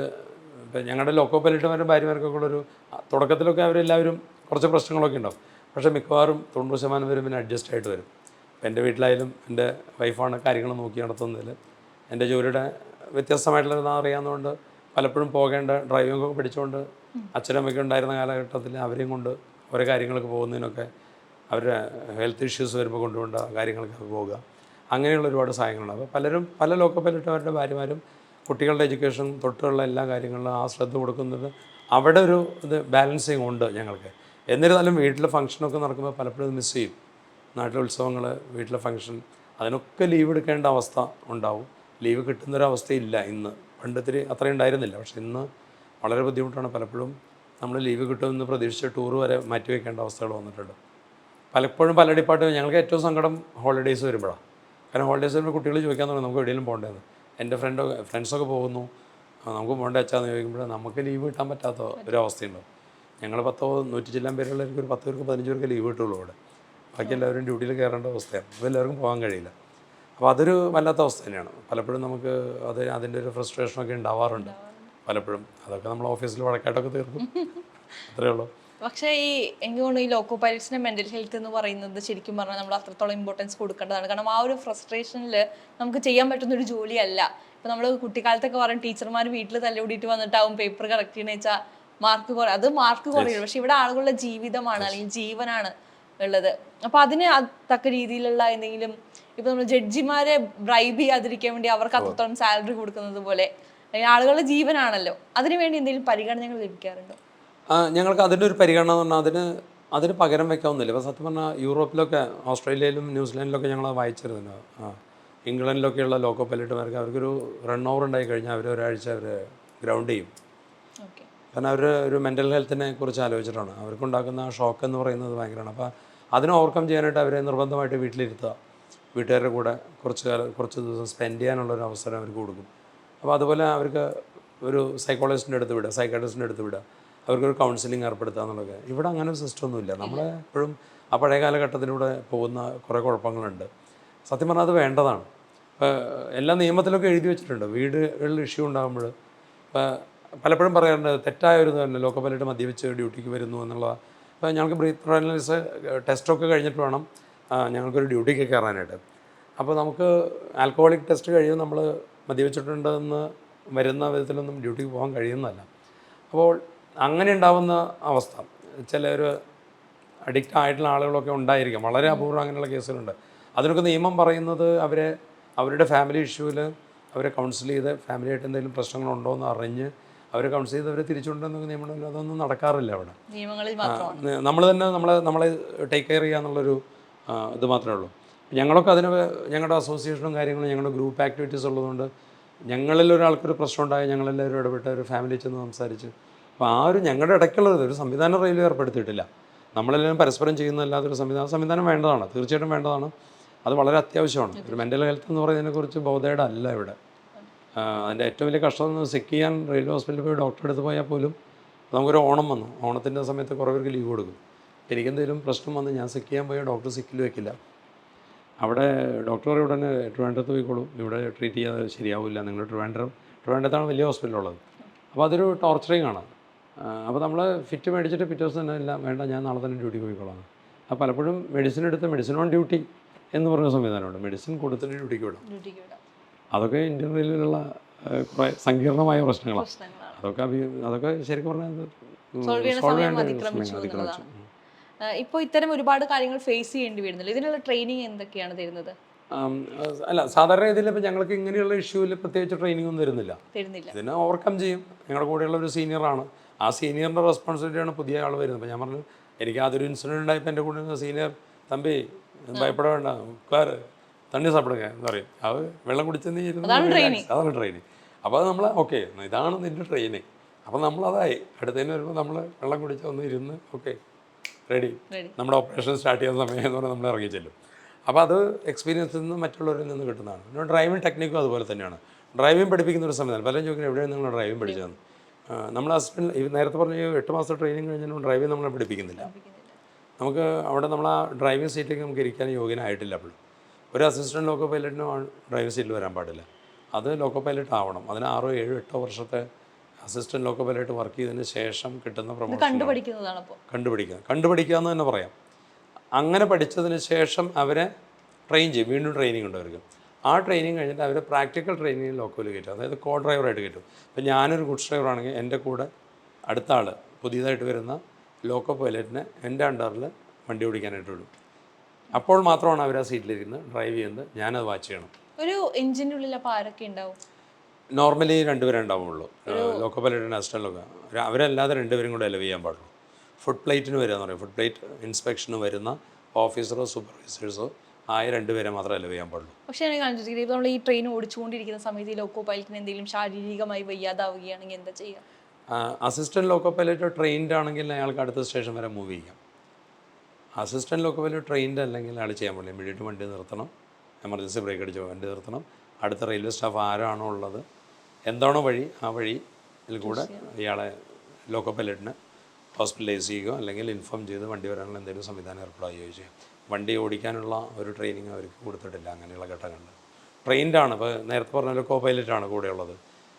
ഇപ്പം ഞങ്ങളുടെ ലോക്കോ പൈലറ്റുമാരും ഭാര്യമാർക്കൊക്കെ ഉള്ളൊരു ഒരു തുടക്കത്തിലൊക്കെ അവരെല്ലാവരും കുറച്ച് പ്രശ്നങ്ങളൊക്കെ ഉണ്ടാവും. പക്ഷേ മിക്കവാറും തൊണ്ണൂറ് ശതമാനം വരും പിന്നെ അഡ്ജസ്റ്റ് ആയിട്ട് വരും. ഇപ്പം എന്റെ വീട്ടിലായാലും എന്റെ വൈഫാണ് കാര്യങ്ങൾ നോക്കി നടത്തുന്നതിൽ എന്റെ ജോലിയുടെ വ്യത്യസ്തമായിട്ടുള്ളതെന്ന് അറിയാവുന്നതുകൊണ്ട് പലപ്പോഴും പോകേണ്ട ഡ്രൈവിംഗ് ഒക്കെ പഠിച്ചുകൊണ്ട് അച്ഛനമ്മയ്ക്ക് ഉണ്ടായിരുന്ന കാലഘട്ടത്തിൽ അവരെയും കൊണ്ട് ഓരോ കാര്യങ്ങൾക്ക് പോകുന്നതിനൊക്കെ അവരുടെ ഹെൽത്ത് ഇഷ്യൂസ് വരുമ്പോൾ കൊണ്ടുപോകേണ്ട കാര്യങ്ങൾക്ക് പോവുക. അങ്ങനെയുള്ള ഒരുപാട് സഹായങ്ങളുണ്ട്. അപ്പോൾ പലരും പല ലോക്കൽ പൈലറ്റുകാരുടെ ഭാര്യമാരും കുട്ടികളുടെ എഡ്യൂക്കേഷൻ തൊട്ടുള്ള എല്ലാ കാര്യങ്ങളിലും ആ ശ്രദ്ധ കൊടുക്കുന്നത് അവിടെ ഒരു ഇത് ബാലൻസിങ് ഉണ്ട് ഞങ്ങൾക്ക്. എന്നിരുന്നാലും വീട്ടിലെ ഫംഗ്ഷനൊക്കെ നടക്കുമ്പോൾ പലപ്പോഴും മിസ് ചെയ്യും. നാട്ടിലെ ഉത്സവങ്ങൾ വീട്ടിലെ ഫംഗ്ഷൻ അതിനൊക്കെ ലീവ് എടുക്കേണ്ട അവസ്ഥ ഉണ്ടാവും. ലീവ് കിട്ടുന്നൊരവസ്ഥയില്ല ഇന്ന്. പണ്ടത്തിൽ അത്ര അത്രയും ഉണ്ടായിരുന്നില്ല. പക്ഷെ ഇന്ന് വളരെ ബുദ്ധിമുട്ടാണ് പലപ്പോഴും നമ്മൾ ലീവ് കിട്ടുമെന്ന് പ്രതീക്ഷിച്ച് ടൂർ വരെ മാറ്റിവെക്കേണ്ട അവസ്ഥകൾ വന്നിട്ടുണ്ട്. പലപ്പോഴും പല ഡിപ്പാർട്ട്മെന്റ് ഞങ്ങൾക്ക് ഏറ്റവും സങ്കടം ഹോളിഡേയ്സ് വരുമ്പോഴാണ് കാരണം ഹോളിഡേയ്സ് വരുമ്പോൾ കുട്ടികൾ ചോദിക്കാൻ തുടങ്ങി നമുക്ക് എവിടെയെങ്കിലും പോകേണ്ടത് എന്റെ ഫ്രണ്ട് ഫ്രണ്ട്സൊക്കെ പോകുന്നു. നമുക്ക് പോകേണ്ട അച്ഛാന്ന് ചോദിക്കുമ്പോൾ നമുക്ക് ലീവ് കിട്ടാൻ പറ്റാത്ത ഒരു അവസ്ഥയുണ്ട് ഞങ്ങൾ പത്തോ നൂറ്റി ചില്ലാൻ പേരുള്ളവർക്ക് ഒരു പത്ത് പേർക്ക് പതിനഞ്ച് പേർക്ക് ലീവ് കിട്ടുള്ളൂ ഇവിടെ ബാക്കി എല്ലാവരും ഡ്യൂട്ടിയിൽ കയറേണ്ട അവസ്ഥയാണ്. അപ്പോൾ എല്ലാവർക്കും പോകാൻ കഴിയില്ല. അപ്പോൾ അതൊരു വല്ലാത്ത അവസ്ഥ തന്നെയാണ്. പലപ്പോഴും നമുക്ക് അത് അതിന്റെ ഒരു ഫ്രസ്ട്രേഷനൊക്കെ ഉണ്ടാവാറുണ്ട്. പലപ്പോഴും. അതൊക്കെ നമ്മൾ ഓഫീസിൽ വഴക്കായിട്ടൊക്കെ തീർക്കും. അത്രയേ ഉള്ളൂ. പക്ഷേ ഈ എനിക്ക് തോന്നുന്നു ഈ ലോക്കോ പൈലറ്റ്സിന്റെ മെന്റൽ ഹെൽത്ത് എന്ന് പറയുന്നത് ശരിക്കും പറഞ്ഞാൽ നമ്മൾ അത്രത്തോളം ഇമ്പോർട്ടൻസ് കൊടുക്കേണ്ടതാണ്. കാരണം ആ ഒരു ഫ്രസ്ട്രേഷനിൽ നമുക്ക് ചെയ്യാൻ പറ്റുന്ന ഒരു ജോലിയല്ല. ഇപ്പം നമ്മൾ കുട്ടിക്കാലത്തൊക്കെ പറയും ടീച്ചർമാർ വീട്ടിൽ തല്ലുകൂടിയിട്ട് വന്നിട്ടാവും പേപ്പർ കറക്റ്റ് ചെയ്യുന്ന വെച്ചാൽ മാർക്ക് കുറയും അത് മാർക്ക് കുറയുള്ളൂ. പക്ഷെ ഇവിടെ ആളുകളുടെ ജീവിതമാണ് അല്ലെങ്കിൽ ജീവനാണ്. ഉള്ളത്. അപ്പൊ അതിന് അത് തക്ക രീതിയിലുള്ള എന്തെങ്കിലും ഇപ്പൊ നമ്മൾ ജഡ്ജിമാരെ ബ്രൈബ് ചെയ്യാതിരിക്കാൻ വേണ്ടി അവർക്ക് അത്രത്തോളം സാലറി കൊടുക്കുന്നത് പോലെ ആളുകളുടെ ജീവനാണല്ലോ അതിനുവേണ്ടി എന്തെങ്കിലും പരിഗണനകൾ ലഭിക്കാറുണ്ടോ? ഞങ്ങൾക്ക് അതിന്റെ ഒരു പരിഗണന എന്ന് പറഞ്ഞാൽ അതിന് അതിന് പകരം വെക്കാവുന്നില്ല. ഇപ്പോൾ സത്യം പറഞ്ഞാൽ യൂറോപ്പിലൊക്കെ ഓസ്ട്രേലിയയിലും ന്യൂസിലാൻഡിലൊക്കെ ഞങ്ങൾ വായിച്ചിരുന്നു ഇംഗ്ലണ്ടിലൊക്കെയുള്ള ലോക്കോ പൈലറ്റുമാർക്ക് അവർക്കൊരു റൺ ഓവർ ഉണ്ടായി കഴിഞ്ഞാൽ അവർ ഒരാഴ്ച അവർ ഗ്രൗണ്ട് ചെയ്യും. കാരണം അവർ ഒരു മെന്റൽ ഹെൽത്തിനെ കുറിച്ച് ആലോചിച്ചിട്ടാണ്. അവർക്കുണ്ടാക്കുന്ന ആ ഷോക്ക് എന്ന് പറയുന്നത് ഭയങ്കരമാണ്. അപ്പോൾ അതിനെ ഓവർകം ചെയ്യാനായിട്ട് അവരെ നിർബന്ധമായിട്ട് വീട്ടിലിരുത്തുക. വീട്ടുകാരുടെ കൂടെ കുറച്ച് കാലം കുറച്ച് ദിവസം സ്പെൻഡ് ചെയ്യാനുള്ള ഒരു അവസരം അവർക്ക് കൊടുക്കും. അപ്പോൾ അതുപോലെ അവർക്ക് ഒരു സൈക്കോളജിസ്റ്റിന്റെ അടുത്ത് വിടുക സൈക്കാട്രിസ്റ്റിന്റെ അടുത്ത് വിടുക. അവർക്കൊരു കൗൺസിലിംഗ് ഏർപ്പെടുത്തുക എന്നുള്ളത് ഇവിടെ അങ്ങനെ ഒരു സിസ്റ്റം ഒന്നുമില്ല നമ്മളെ എപ്പോഴും ആ പഴയ കാലഘട്ടത്തിലൂടെ പോകുന്ന കുറേ കുഴപ്പങ്ങളുണ്ട്. സത്യം പറഞ്ഞാൽ അത് വേണ്ടതാണ്. ഇപ്പോൾ എല്ലാ നിയമത്തിലൊക്കെ എഴുതി വെച്ചിട്ടുണ്ട്. വീടുകളിൽ ഇഷ്യൂ ഉണ്ടാകുമ്പോൾ ഇപ്പോൾ പലപ്പോഴും പറയാറുണ്ട് തെറ്റായ ഒരു തന്നെ ലോക്കോ പൈലറ്റ് മദ്യപിച്ച് ഡ്യൂട്ടിക്ക് വരുന്നു എന്നുള്ള ഇപ്പോൾ ഞങ്ങൾക്ക് ബ്രീത്ത് അനലൈസ് ടെസ്റ്റൊക്കെ കഴിഞ്ഞിട്ട് വേണം. ഞങ്ങൾക്കൊരു ഡ്യൂട്ടിക്ക് കയറാനായിട്ട്. അപ്പോൾ നമുക്ക് ആൽക്കഹോളിക് ടെസ്റ്റ് കഴിയും നമ്മൾ മദ്യപിച്ചിട്ടുണ്ടെന്ന് വരുന്ന വിധത്തിലൊന്നും ഡ്യൂട്ടിക്ക് പോകാൻ കഴിയുന്നതല്ല. അപ്പോൾ അങ്ങനെ ഉണ്ടാവുന്ന അവസ്ഥ. ചിലർ അഡിക്റ്റ് ആയിട്ടുള്ള ആളുകളൊക്കെ ഉണ്ടായിരിക്കും. വളരെ അപൂർവം അങ്ങനെയുള്ള കേസുകളുണ്ട്. അതിനൊക്കെ നിയമം പറയുന്നത് അവരെ അവരുടെ ഫാമിലി ഇഷ്യൂവിൽ അവരെ കൗൺസിൽ ചെയ്ത് ഫാമിലിയായിട്ട് എന്തെങ്കിലും പ്രശ്നങ്ങളുണ്ടോ എന്ന് അറിഞ്ഞ് അവരെ കൗൺസിൽ ചെയ്തവരെ അവരെ തിരിച്ചുകൊണ്ടെന്നൊക്കെ നിയമമുണ്ടെങ്കിൽ അതൊന്നും നടക്കാറില്ല അവിടെ. നിയമങ്ങളിൽ നമ്മൾ തന്നെ നമ്മളെ നമ്മളെ ടേക്ക് കെയർ ചെയ്യാന്നുള്ളൊരു ഇത് മാത്രമേ ഉള്ളൂ. ഞങ്ങളൊക്കെ അതിന് ഞങ്ങളുടെ അസോസിയേഷനും കാര്യങ്ങളും ഞങ്ങളുടെ ഗ്രൂപ്പ് ആക്ടിവിറ്റീസ് ഉള്ളതുകൊണ്ട് ഞങ്ങളിൽ ഒരാൾക്കൊരു പ്രശ്നം ഉണ്ടായി ഞങ്ങളെല്ലാവരും ഇടപെട്ട് ഒരു ഫാമിലി ചെന്ന് സംസാരിച്ച്. അപ്പോൾ ആ ഒരു ഞങ്ങളുടെ ഇടയ്ക്കുള്ളത് ഒരു സംവിധാനം റെയിൽവേ ഏർപ്പെടുത്തിയിട്ടില്ല. നമ്മളെല്ലാവരും പരസ്പരം ചെയ്യുന്നതല്ലാതെ ഒരു സംവിധാനം സംവിധാനം വേണ്ടതാണ് തീർച്ചയായിട്ടും വേണ്ടതാണ്. അത് വളരെ അത്യാവശ്യമാണ്. ഒരു മെന്റൽ ഹെൽത്ത് എന്ന് പറയുന്നതിനെക്കുറിച്ച് ബോധയുടെ അല്ല ഇവിടെ. അതിന്റെ ഏറ്റവും വലിയ കഷ്ടം എന്ന് ചെക്ക് ചെയ്യാൻ റെയിൽവേ ഹോസ്പിറ്റലിൽ പോയി ഡോക്ടറെ അടുത്ത് പോയാൽ പോലും നമുക്കൊരു ഓണം വന്നു. ഓണത്തിന്റെ സമയത്ത് കുറേ പേർക്ക് ലീവ് കൊടുക്കും. എനിക്കെന്തെങ്കിലും പ്രശ്നം വന്ന് ഞാൻ സെക്ക് ചെയ്യാൻ പോയാൽ ഡോക്ടർ സിക്കിൽ വെക്കില്ല. അവിടെ ഡോക്ടർ ഉടനെ ട്രിവാൻഡ്രത്ത് പോയിക്കോളും. ഇവിടെ ട്രീറ്റ് ചെയ്യാതെ ശരിയാവില്ല. നിങ്ങൾ ട്രിവാൻഡ്രം ട്രിവാൻഡ്രത്താണ് വലിയ ഹോസ്പിറ്റലുള്ളത് അപ്പോൾ അതൊരു ടോർച്ചറിങ് ആണ്. അപ്പോൾ നമ്മൾ ഫിറ്റ് മേടിച്ചിട്ട് പിറ്റേ ദിവസം തന്നെ ഇല്ല വേണ്ട ഞാൻ നാളെ തന്നെ ഡ്യൂട്ടി പോയിക്കോളാം. അപ്പോൾ പലപ്പോഴും മെഡിസിൻ എടുത്ത് മെഡിസിൻ ഓൺ ഡ്യൂട്ടി എന്ന് പറഞ്ഞ സംവിധാനമുണ്ട്. മെഡിസിൻ കൊടുത്തിട്ട് ഡ്യൂട്ടിക്ക് വിടാം. അതൊക്കെ ഇന്ത്യൻ റെയിൽവേയിലുള്ള കുറേ സങ്കീർണമായ പ്രശ്നങ്ങളാണ്. അതൊക്കെ അതൊക്കെ ശരിക്കും പറഞ്ഞാൽ ഇപ്പോൾ ഇത്തരം ഒരുപാട് കാര്യങ്ങൾ ഫേസ് ചെയ്യേണ്ടി വരുന്നില്ല ഇതിനുള്ള ട്രെയിനിങ് എന്തൊക്കെയാണ് തരുന്നത്? അല്ല സാധാരണ ഇതിൽ ഇപ്പം ഞങ്ങൾക്ക് ഇങ്ങനെയുള്ള ഇഷ്യൂവിൽ പ്രത്യേകിച്ച് ട്രെയിനിങ് ഒന്നും തരുന്നില്ല. ഇതിനെ ഓവർകം ചെയ്യും. ഞങ്ങളുടെ കൂടെയുള്ള ഒരു സീനിയറാണ് ആ സീനിയറിന്റെ റെസ്പോൺസിബിലിറ്റിയാണ് പുതിയ ആൾ വരുന്നത്. അപ്പോൾ ഞാൻ പറഞ്ഞു എനിക്ക് അതൊരു ഇൻസിഡന്റ് ഉണ്ടായപ്പോൾ എന്റെ കൂടെ സീനിയർ തമ്പി ഭയപ്പെട വേണ്ട ഉക്കാറ് തണ്ണി സാപ്പിടുക എന്ന് പറയും? അത് വെള്ളം കുടിച്ചെന്ന് ഇരുന്ന് അതാണ് ട്രെയിനിങ് അപ്പോൾ അത് നമ്മൾ ഓക്കെ ഇതാണ് നിന്റെ ട്രെയിനിങ് അപ്പം നമ്മളതായി അടുത്തതിന് വരുമ്പോൾ നമ്മൾ വെള്ളം കുടിച്ച് ഒന്ന് ഇരുന്ന് ഓക്കെ റെഡി നമ്മുടെ ഓപ്പറേഷൻ സ്റ്റാർട്ട് ചെയ്യുന്ന സമയം എന്ന് പറഞ്ഞാൽ നമ്മൾ ഇറങ്ങി ചെല്ലും. അപ്പോൾ അത് എക്സ്പീരിയൻസിൽ നിന്ന് മറ്റുള്ളവരിൽ നിന്ന് കിട്ടുന്നതാണ്. പിന്നെ ഡ്രൈവിംഗ് ടെക്നിക്കും അതുപോലെ തന്നെയാണ്. ഡ്രൈവിംഗ് പഠിപ്പിക്കുന്ന ഒരു സമയത്താണ്. പലരും ചോദിക്കുന്നത് എവിടെയാണ് നിങ്ങൾ ഡ്രൈവിംഗ് പഠിച്ചതെന്ന്? നമ്മൾ ഹസ്ബൻഡ് ഈ നേരത്തെ പറഞ്ഞ എട്ട് മാസം ട്രെയിനിങ് കഴിഞ്ഞാലും ഡ്രൈവിംഗ് നമ്മളെ പഠിപ്പിക്കുന്നില്ല. നമുക്ക് അവിടെ നമ്മൾ ആ ഡ്രൈവിംഗ് സീറ്റിലേക്ക് നമുക്ക് ഇരിക്കാൻ യോഗ്യനായിട്ടില്ല അപ്പോഴും. ഒരു അസിസ്റ്റന്റ് ലോക്കോ പൈലറ്റിനും ഡ്രൈവർ സീറ്റിൽ വരാൻ പാടില്ല. അത് ലോക്കോ പൈലറ്റ് ആവണം. അതിന് ആറോ ഏഴോ എട്ടോ വർഷത്തെ അസിസ്റ്റന്റ് ലോക്കോ പൈലറ്റ് വർക്ക് ചെയ്തതിന് ശേഷം കിട്ടുന്ന പ്രൊമോഷൻ കണ്ടുപിടിക്കുന്നതാണ് കണ്ടുപിടിക്കുക. കണ്ടുപിടിക്കുക എന്ന് തന്നെ പറയാം. അങ്ങനെ പഠിച്ചതിന് ശേഷം അവരെ ട്രെയിൻ ചെയ്യും. വീണ്ടും ട്രെയിനിങ് ഉണ്ട് അവർക്ക്. ആ ട്രെയിനിങ് കഴിഞ്ഞിട്ട് അവരെ പ്രാക്ടിക്കൽ ട്രെയിനിങ് ലോക്കോയിൽ കയറ്റും. അതായത് കോ ഡ്രൈവറായിട്ട് കയറ്റും. ഇപ്പം ഞാനൊരു ഗുഡ്സ് ഡ്രൈവർ ആണെങ്കിൽ എന്റെ കൂടെ അടുത്ത ആൾ പുതിയതായിട്ട് വരുന്ന ലോക്കോ പൈലറ്റിനെ എന്റെ അണ്ടറിൽ വണ്ടി ഓടിക്കാനായിട്ട് വിടും. അപ്പോൾ മാത്രമാണ് അവർ ആ സീറ്റിലിരിക്കുന്നത്. ഡ്രൈവ് ചെയ്യുന്നത്. ഞാനത് വാച്ച് ചെയ്യണം. ഒരു എഞ്ചിന്റെ ഉള്ളിൽ അപ്പോൾ ആരൊക്കെ ഉണ്ടാവും? നോർമലി രണ്ടുപേരെ ഉണ്ടാവുള്ളൂ. ലോക്കോ പൈലറ്റിന്റെ അസിസ്റ്റന്റ് ലോക്കോ അവരല്ലാതെ രണ്ടുപേരും കൂടെ അലവ് ചെയ്യാൻ പാടുള്ളൂ. ഫുഡ് പ്ലേറ്റിന് വരിക എന്ന് പറയും. ഫുഡ് പ്ലേറ്റ് ഇൻസ്പെക്ഷന് വരുന്ന ഓഫീസറോ സൂപ്പർവൈസേഴ്സോ ആയ രണ്ടുപേരെ മാത്രമേ അലവ് ചെയ്യാൻ പാടുള്ളൂ. പക്ഷേ ഞാൻ കാണിച്ചിരിക്കുന്നത് ഇപ്പോൾ നമ്മൾ ഈ ട്രെയിൻ ഓടിച്ചുകൊണ്ടിരിക്കുന്ന സമയത്ത് ഈ ലോക്കോ പൈലറ്റിന് എന്തെങ്കിലും ശാരീരികമായി വയ്യാതാവുകയാണെങ്കിൽ എന്താ ചെയ്യുക? അസിസ്റ്റന്റ് ലോക്കോ പൈലറ്റ് ട്രെയിൻഡ് ആണെങ്കിൽ അയാൾക്ക് അടുത്ത സ്റ്റേഷൻ വരെ മൂവ് ചെയ്യാം. അസിസ്റ്റന്റ് ഒക്കെ വലിയ ട്രെയിൻഡ് അല്ലെങ്കിൽ അയാൾ ചെയ്യാൻ പറ്റില്ല ഇമ്മീഡിയറ്റ് വണ്ടി നിർത്തണം. എമർജൻസി ബ്രേക്ക് അടിച്ച് വണ്ടി നിർത്തണം. അടുത്ത റെയിൽവേ സ്റ്റാഫ് ആരാണോ ഉള്ളത് എന്താണോ വഴി ആ വഴിയിൽ കൂടെ ഇയാളെ ലോക്കോ പൈലറ്റിന് ഹോസ്പിറ്റലൈസ് ചെയ്യുകയോ അല്ലെങ്കിൽ ഇൻഫോം ചെയ്ത് വണ്ടി വരാനുള്ള എന്തെങ്കിലും സംവിധാനം ഏർപ്പെടുകയോ ചെയ്യും. വണ്ടി ഓടിക്കാനുള്ള ഒരു ട്രെയിനിങ് അവർക്ക് കൊടുത്തിട്ടില്ല അങ്ങനെയുള്ള ഘട്ടങ്ങളിൽ. ട്രെയിൻഡാണ് ഇപ്പോൾ നേരത്തെ പറഞ്ഞ പോലെ കോ പൈലറ്റാണ് കൂടെയുള്ളത്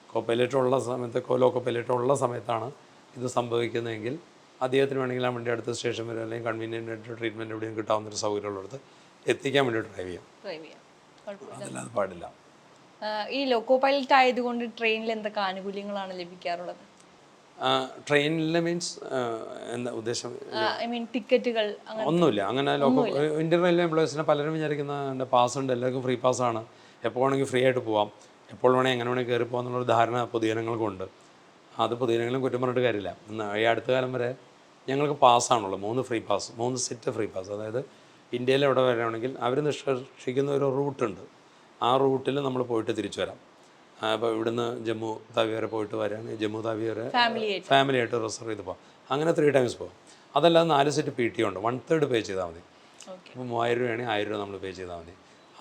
കോ പൈലറ്റ് ഉള്ള സമയത്ത് കോ ലോക്കോ പൈലറ്റ് ഉള്ള സമയത്താണ് ഇത് സംഭവിക്കുന്നതെങ്കിൽ അദ്ദേഹത്തിന് വേണമെങ്കിൽ ആ വണ്ടി അടുത്ത സ്റ്റേഷൻ വരെ അല്ലെങ്കിൽ കൺവീനിയന്റ് ആയിട്ട് ട്രീറ്റ്മെന്റ് എവിടെയും സൗകര്യമുള്ള സൗകര്യമുള്ളിടത്ത് എത്തിക്കാൻ വേണ്ടി ഡ്രൈവ് ചെയ്യാം. ഡ്രൈവ് ചെയ്യാം. അതല്ലാതെ പാടില്ല. ഈ ലോക്കോ പൈലറ്റ് ആയതുകൊണ്ട് ട്രെയിനിൽ എന്തൊക്കെ ആനുകൂല്യങ്ങളാണ് ലഭിക്കാറുള്ളത്? ട്രെയിനിൽ മീൻസ് എന്താ ഉദ്ദേശം? ഐ മീൻ ടിക്കറ്റുകൾ ഒന്നുമില്ല. അങ്ങനെ ലോക്കോ ഇന്ത്യൻ റെയിൽവേ എംപ്ലോയീസിനെ പലരും വിചാരിക്കുന്ന എന്റെ പാസ് ഉണ്ട്. എല്ലാവർക്കും ഫ്രീ പാസ്സാണ് എപ്പോൾ വേണമെങ്കിൽ ഫ്രീ ആയിട്ട് പോവാം. എപ്പോൾ വേണമെങ്കിൽ എങ്ങനെ വേണമെങ്കിൽ കയറി പോകാം എന്നുള്ളൊരു ധാരണ പൊതുജനങ്ങൾക്കുണ്ട്. അത് പൊതുജനങ്ങളും കുറ്റം പറഞ്ഞിട്ട് കാര്യമില്ല. ഈ അടുത്ത കാലം വരെ ഞങ്ങൾക്ക് പാസ്സാണുള്ളത്. മൂന്ന് ഫ്രീ പാസ് മൂന്ന് സെറ്റ് ഫ്രീ പാസ്. അതായത് ഇന്ത്യയിൽ എവിടെ വരാണെങ്കിൽ അവർ നിഷ്കർഷിക്കുന്ന ഒരു റൂട്ടുണ്ട്. ആ റൂട്ടിൽ നമ്മൾ പോയിട്ട് തിരിച്ചു വരാം. അപ്പോൾ ഇവിടുന്ന് ജമ്മു താവി വരെ പോയിട്ട് വരികയാണെങ്കിൽ ജമ്മു താവി വരെ ഫാമിലി ആയിട്ട് ഫാമിലി റിസർവ് ചെയ്ത് പോകാം അങ്ങനെ ത്രീ ടൈംസ് പോകാം അതല്ലാതെ നാല് സെറ്റ് പി ടി ഉണ്ട്. വൺ തേർഡ് പേ ചെയ്താൽ മതി. അപ്പോൾ മൂവായിരം രൂപയാണെങ്കിൽ ആയിരം രൂപ നമ്മൾ പേ ചെയ്താൽ മതി.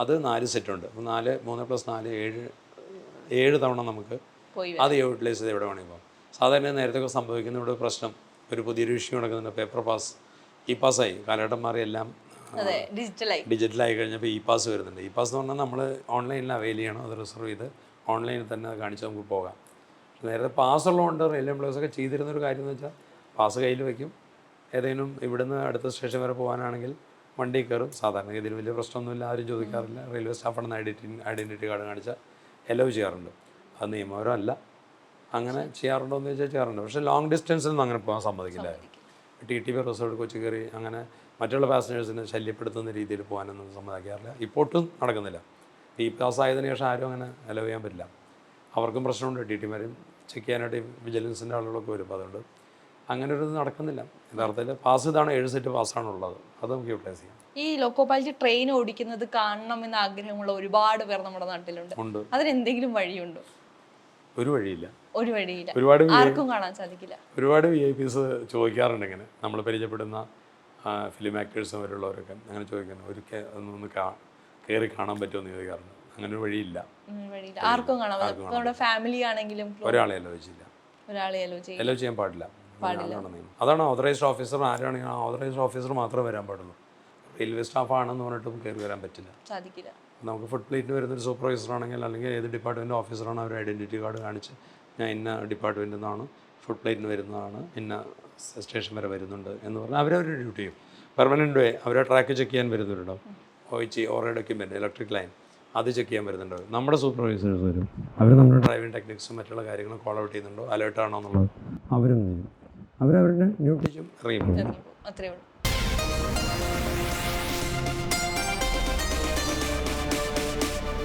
അത് നാല് സെറ്റ് ഉണ്ട്. അപ്പോൾ നാല് മൂന്ന് പ്ലസ് നാല് ഏഴ് ഏഴ് തവണ നമുക്ക് അത് യൂട്ടിലൈസ് ചെയ്ത് എവിടെ വേണമെങ്കിൽ പോകാം സാധാരണ നേരത്തെ സംഭവിക്കുന്ന ഇവിടെ പ്രശ്നം. ഒരു പുതിയൊരു വിഷയം നടക്കുന്നുണ്ട്. പേപ്പർ പാസ് ഇ പാസ്സായി. കാലഘട്ടം മാറി എല്ലാം ഡിജിറ്റലായി. ഡിജിറ്റലായി കഴിഞ്ഞപ്പോൾ ഇ പാസ് വരുന്നുണ്ട്. ഇ പാസ് എന്ന് പറഞ്ഞാൽ നമ്മൾ ഓൺലൈനിൽ അവൈൽ ചെയ്യണം. അത് റിസർവ് ചെയ്ത് ഓൺലൈനിൽ തന്നെ അത് കാണിച്ച് നമുക്ക് പോകാം. നേരത്തെ പാസ് ഉള്ളതുകൊണ്ട് റെയിൽവേ എംപ്ലോയീസ് ഒക്കെ ചെയ്തിരുന്ന ഒരു കാര്യം എന്ന് വെച്ചാൽ പാസ് കയ്യിൽ വയ്ക്കും ഏതെങ്കിലും ഇവിടുന്ന് അടുത്ത സ്റ്റേഷൻ വരെ പോകാനാണെങ്കിൽ വണ്ടി കയറും. സാധാരണ ഇതിൽ വലിയ പ്രശ്നമൊന്നുമില്ല. ആരും ചോദിക്കാറില്ല. റെയിൽവേ സ്റ്റാഫാണെന്ന് ഐഡന്റി ഐഡന്റിറ്റി കാർഡ് കാണിച്ചാൽ എലോ ചെയ്യാറുണ്ട്. അത് നിയമപരമല്ല. അങ്ങനെ ചെയ്യാറുണ്ടോ എന്ന് ചോദിച്ചാൽ ചെയ്യാറുണ്ട്. പക്ഷേ ലോങ് ഡിസ്റ്റൻസിൽ ഒന്നും അങ്ങനെ പോകാൻ സമ്മതിക്കില്ല. ടി ടി പി റിസോർട്ട് കൊച്ചു കയറി അങ്ങനെ മറ്റുള്ള പാസഞ്ചേഴ്സിനെ ശല്യപ്പെടുത്തുന്ന രീതിയിൽ പോകാനൊന്നും സമ്മതിക്കാറില്ല. ഇപ്പോട്ടും നടക്കുന്നില്ല. ഈ പാസ് ആയതിനു ശേഷം ആരും അങ്ങനെ അലോ ചെയ്യാൻ പറ്റില്ല. അവർക്കും പ്രശ്നമുണ്ട്. ടി ടിമാരും ചെക്ക് ചെയ്യാനായിട്ട് വിജിലൻസിന്റെ ആളുകളൊക്കെ വരും. അതുകൊണ്ട് അങ്ങനെ ഒരു ഇത് നടക്കുന്നില്ല. യഥാർത്ഥത്തിൽ പാസ് ഇതാണ് ഏഴ് സെറ്റ് പാസ്സാണ് ഉള്ളത്. അത് നമുക്ക് യൂട്ടിലൈസ് ചെയ്യാം. ഈ ലോക്കോ പൈലറ്റ് ട്രെയിൻ ഓടിക്കുന്നത് കാണണം എന്ന ആഗ്രഹമുള്ള ഒരുപാട് പേർ നമ്മുടെ നാട്ടിലുണ്ട്. അതിന് എന്തെങ്കിലും വഴിയുണ്ടോ? ഒരു വഴിയില്ല. ഒരു വഴിയില്ല. ഒരുപാട് ആർക്കും കാണാൻ സാധിക്കില്ല. ഒരുപാട് വി ഐ പീസ് ചോദിക്കാറുണ്ട് ഇങ്ങനെ. നമ്മൾ പരിചയപ്പെടുന്ന ഫിലിം ആക്ടേഴ്സ് അവരുള്ളവരൊക്കെ അങ്ങനെ ചോദിക്കുന്നു ഒരു ഒന്ന് കയറി കാണാൻ പറ്റുമെന്ന് ചോദിക്കാറുണ്ട്. അങ്ങനെ ഒരു വഴിയില്ല. ആർക്കും കാണാൻ നമ്മുടെ ഫാമിലി ആണെങ്കിലും ഒരാളെ അലോ ചെയ്യും എല്ലോ ചെയ്യാൻ പാടില്ല. അതാണ് അതാണ് ഓതറൈസ്ഡ് ഓഫീസർ ആരാണെങ്കിൽ ഓതറൈസ്ഡ് ഓഫീസർ മാത്രമേ വരാൻ പാടുള്ളൂ. റെയിൽവേ സ്റ്റാഫ് ആണെന്ന് പറഞ്ഞിട്ടും കയറി വരാൻ പറ്റില്ല. സാധിക്കില്ല. നമുക്ക് ഫുഡ് പ്ലേറ്റിന് വരുന്നൊരു സൂപ്പർവൈസർ ആണെങ്കിൽ അല്ലെങ്കിൽ ഏത് ഡിപ്പാർട്ട്മെന്റ് ഓഫീസറാണ് അവർ ഐഡന്റിറ്റി കാർഡ് കാണിച്ച് ഞാൻ ഇന്ന ഡിപ്പാർട്ട്മെന്റിൽ നിന്നാണ് ഫുഡ് പ്ലേറ്റിന് വരുന്നതാണ് ഇന്ന സ്റ്റേഷൻ വരെ വരുന്നുണ്ട് എന്ന് പറഞ്ഞാൽ അവരവരുടെ ഡ്യൂട്ടി ചെയ്യും. പെർമനന്റ് വേ അവരെ ട്രാക്ക് ചെക്ക് ചെയ്യാൻ വരുന്നുണ്ടാവും ഒയിച്ച് ഓരോ ഡോക്യുമെന്റ് ഇലക്ട്രിക് ലൈൻ അത് ചെക്ക് ചെയ്യാൻ വരുന്നുണ്ടാവും. നമ്മുടെ സൂപ്പർവൈസേഴ്സ് വരും. അവർ നമ്മുടെ ഡ്രൈവിംഗ് ടെക്നിക്സും മറ്റുള്ള കാര്യങ്ങളും കോൾ ഔട്ട് ചെയ്യുന്നുണ്ടോ? അലേർട്ടാണോ എന്നുള്ളത്. അവരും അവരവരുടെ ഡ്യൂട്ടിക്കും അറിയും അത്രേ ഉള്ളൂ.